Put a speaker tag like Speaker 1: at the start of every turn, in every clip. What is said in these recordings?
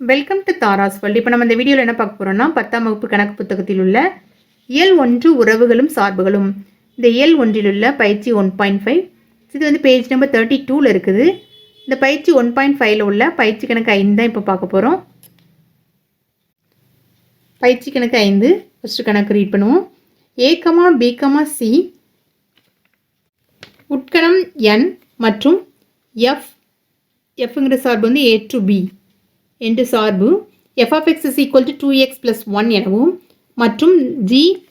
Speaker 1: Welcome to Tara's world இப்போ நம்ம இந்த வீடியோவில் என்ன பார்க்க போகிறோம்னா பத்தாம் வகுப்பு கணக்கு புத்தகத்தில் உள்ள இயல் ஒன்று உறவுகளும் சார்புகளும். இந்த இயல் ஒன்றில் உள்ள பயிற்சி ஒன் பாயிண்ட் ஃபைவ் இது வந்து பேஜ் நம்பர் தேர்ட்டி டூவில் இருக்குது. இந்த பயிற்சி ஒன் பாயிண்ட் ஃபைவ்ல உள்ள பயிற்சி கணக்கு ஐந்து தான் இப்போ பார்க்க போகிறோம் பயிற்சி கணக்கு ஐந்து ஃபஸ்ட்டு கணக்கு ரீட் பண்ணுவோம். ஏக்கமா பிகமா சி உட்கணம் என் மற்றும் எஃப் எஃப்ங்கிற சார்பு வந்து ஏ டு பி என்று சார்பு f of x is equal to two x plus one எனவும் மற்றும் ஜி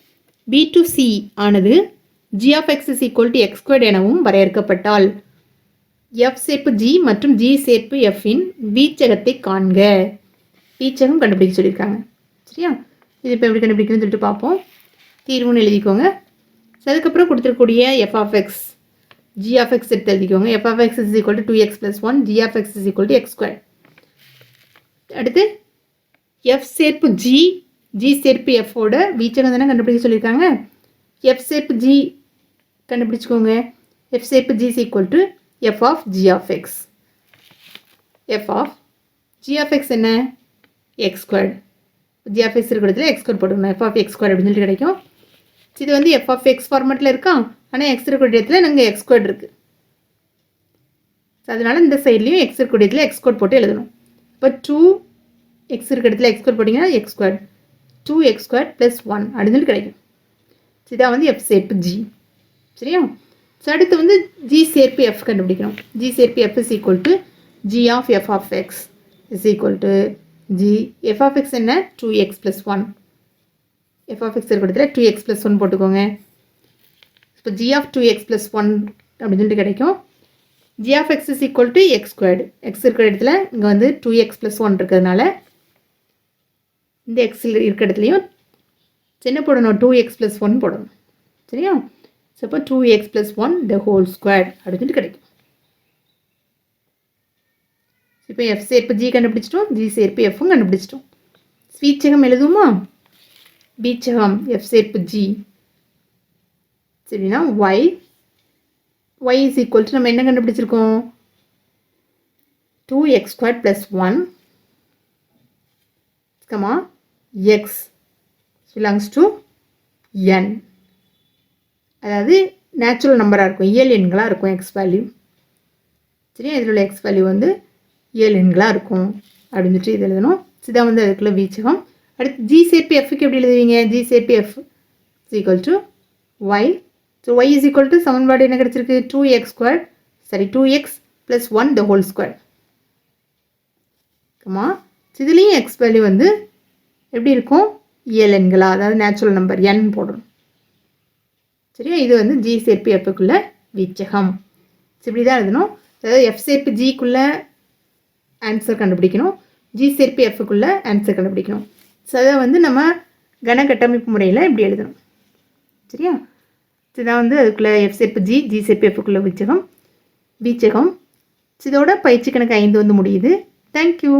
Speaker 1: பி டு சி ஆனது g of x is equal to x எனவும் வரையறுக்கப்பட்டால் எஃப் சேர்ப்பு ஜி மற்றும் ஜி சேர்ப்பு எஃப்பின் வீச்சகத்தை காண்க. வீச்சகம் கண்டுபிடிக்க சொல்லியிருக்காங்க. சரியா? இது இப்போ எப்படி கண்டுபிடிக்கணும்னு சொல்லிட்டு பார்ப்போம். தீர்வுன்னு எழுதிக்கோங்க. அதுக்கப்புறம் கொடுத்துருக்கூடிய f of x g of x எடுத்து எழுதிக்கோங்க. F of x is equal to two x plus one g of x is equal to x square அடுத்து எஃப் சேர்ப்பு ஜி ஜி சேர்ப்பு எஃப்போட வீச்சகம் தானே கண்டுபிடிக்க சொல்லியிருக்காங்க? எஃப் சேர்ப்பு ஜி கண்டுபிடிச்சிக்கோங்க. எஃப் சேர்ப்பு g is equal to f of g of x f of g of x என்ன? X squared g of x இருக்கிறதுல எக்ஸ் ஸ்கொயர் போட்டுக்கணும் எஃப் ஆஃப் எக்ஸ் ஸ்கொயர் அப்படின்னு சொல்லிட்டு கிடைக்கும். இது வந்து எஃப் ஆஃப் எக்ஸ் ஃபார்மெட்டில் இருக்கா? ஆனால் எக்ஸ் இருக்கிற இடத்துல நாங்கள் எக்ஸ் ஸ்கொயர் இருக்குது அதனால் இந்த சைட்லேயும் எக்ஸ் இருக்கிற இடத்துல எக்ஸ் ஸ்கொயர் போட்டு எழுதணும். இப்போ டூ எக்ஸ் இருக்க இடத்துல எக்ஸ் ஸ்கொயர் போட்டிங்கன்னா x square two x square plus one அப்படின்னு கிடைக்கும். இதான் வந்து எஃப் சேர்ப்பு ஜி சரியா? ஸோ அடுத்து வந்து ஜி சேர்ப்பு எஃப் கண்டுபிடிக்கணும். ஜி சேர்ப்பு f is equal to g of f of x is equal to g f of x என்ன? Two x plus one f of x இருக்கிற இடத்துல டூ எக்ஸ் ப்ளஸ் ஒன் போட்டுக்கோங்க. இப்போ g of two x plus one அப்படின்னு சொல்லிட்டு கிடைக்கும். G of x is equal to x squared x இருக்கிற இடத்துல இங்கே வந்து டூ எக்ஸ் ப்ளஸ் ஒன் இருக்கிறதுனால இந்த எக்ஸ் இருக்கிற இடத்துலையும் என்ன போடணும் டூ எக்ஸ் ப்ளஸ் ஒன் போடணும். சரியா? ஸோ இப்போ two x plus one the whole square அப்படின்னு கிடைக்கும். இப்போ எஃப் சேர்ப்பு ஜி கண்டுபிடிச்சிட்டோம் ஜி சேர்ப்பு எஃப்பும் கண்டுபிடிச்சிட்டோம். ஸ்வீச்சகம் எழுதுமா பீச்சகம் எஃப் சேர்ப்பு G சரினா y y is equal to நம்ம என்ன கண்டுபிடிச்சிருக்கோம்? Two x square plus one comma x belongs to N அதாவது நேச்சுரல் நம்பராக இருக்கும். இயல் எண்களாக இருக்கும் எக்ஸ் வேல்யூ சரியா? இதில் உள்ள எக்ஸ் வேல்யூ வந்து இயல் எண்களாக இருக்கும். அப்படின்னு சொல்லிட்டு இது எழுதணும். இதான் வந்து அதுக்குள்ள வீச்சகம். அடுத்து ஜி சேர்பி எஃப்க்கு எப்படி எழுதுவீங்க? G சேர்பி f equal to y so y is equal to சமன்பாடு என்ன கிடச்சிருக்கு? Two x square sorry two x plus one the whole square comma இதுலேயும் எக்ஸ் வேல்யூ வந்து எப்படி இருக்கும்? இயல் எண்களா? அதாவது நேச்சுரல் நம்பர் என் போடணும். சரியா? இது வந்து ஜி சேர்ப்பு எஃப்க்குள்ள வீச்சகம் இப்படி தான் எழுதணும். அதாவது எஃப் சேர்ப்பு ஜிக்குள்ளே ஆன்சர் கண்டுபிடிக்கணும். ஜி சேர்ப்பு எஃப்க்குள்ளே ஆன்சர் கண்டுபிடிக்கணும். ஸோ அதை வந்து நம்ம கன கட்டமைப்பு முறையில் இப்படி எழுதணும். சரியா? இதுதான் வந்து அதுக்குள்ளே எஃப் செப்பு ஜி ஜி செப்பு எஃப்க்குள்ள வீச்சகம் வீச்சகம். இதோட பயிற்சி கணக்கு ஐந்து வந்து முடியுது. தேங்க்யூ